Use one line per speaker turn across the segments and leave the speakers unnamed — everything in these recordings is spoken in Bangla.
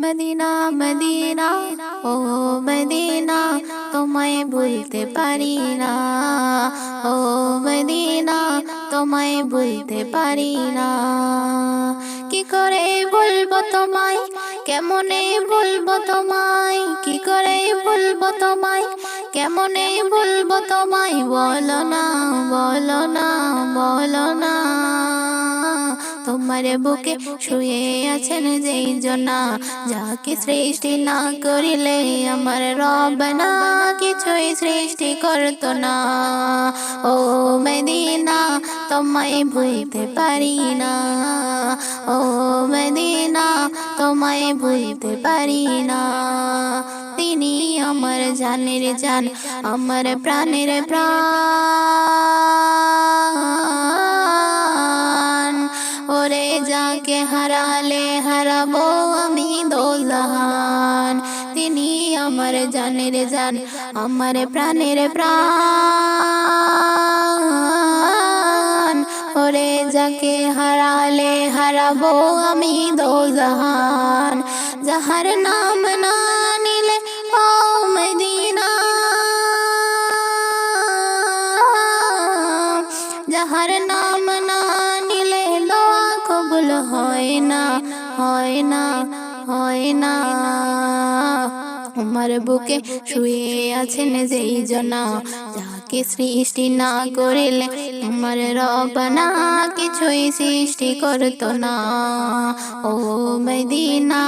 মদিনা মদিনা, ও মদিনা, তোমায় ভুলতে পারি না। ও মদিনা, তোমায় ভুলতে পারি না। কি করে বলব তোমায়? কেমনে বলব তোমায়? কি করে বলব তোমায়? কেমনে বলব তোমায়? বলো না বলো না বলো না। তোমার বুকে শুয়ে আছেন যেই জনা, যাকে সৃষ্টি না করিলে আমার রব না কিছুই সৃষ্টি করতো না। ও মদিনা, তোমায় ভুলতে পারি না। ও মদিনা, তোমায় ভুলতে পারি না। তিনি আমার জানের জান, আমার প্রাণের প্রাণ। ওরে যাকে হারালে হারাবো আমি দোলহান তিনি আমার জানের জান আমার প্রাণের প্রাণ ওরে যাকে হারালে হারাবো আমি দোলহান যাহার নাম না নিলে ও মদিনা যাহার নাম না নিলে দোয়া কবুল হয় না হয় না হয় না। আমার বুকে শুয়ে আছেন যেই জনা, যাকে সৃষ্টি না করিলে আমার রব না কিছুই সৃষ্টি করতো না। ও মদিনা,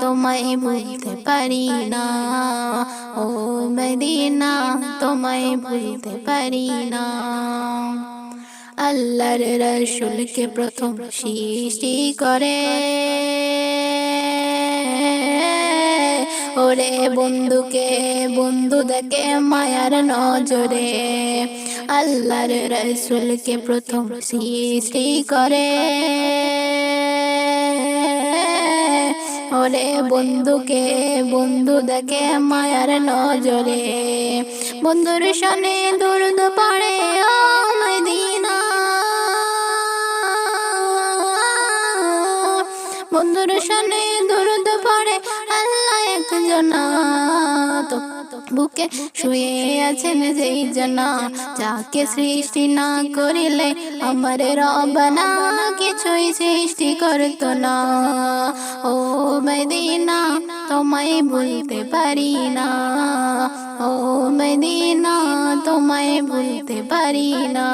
তোমায় ভুলতে পারি না। ও মদিনা, তোমায় ভুলতে পারি না। আল্লাহর রসুলকে প্রথম সৃষ্টি করে। ওরে বন্ধুকে বন্ধু দেখে মায়ার নজরে আল্লাহর রসুলকে প্রথম সৃষ্টি করে। ওরে বন্ধুকে বন্ধু দেখে মায়ার নজরে বন্ধুর সনে দুর্দ বন্ধুর সনে দুর্দ পড়ে, আল্লাহ তো বুকে শুয়ে আছেন যেই জনা যাকে সৃষ্টি না করিলে আমার রব না কিছুই সৃষ্টি করতো না। ও মদিনা, তোমায় ভুলতে পারি না। ও মদিনা, তোমায় ভুলতে পারি না।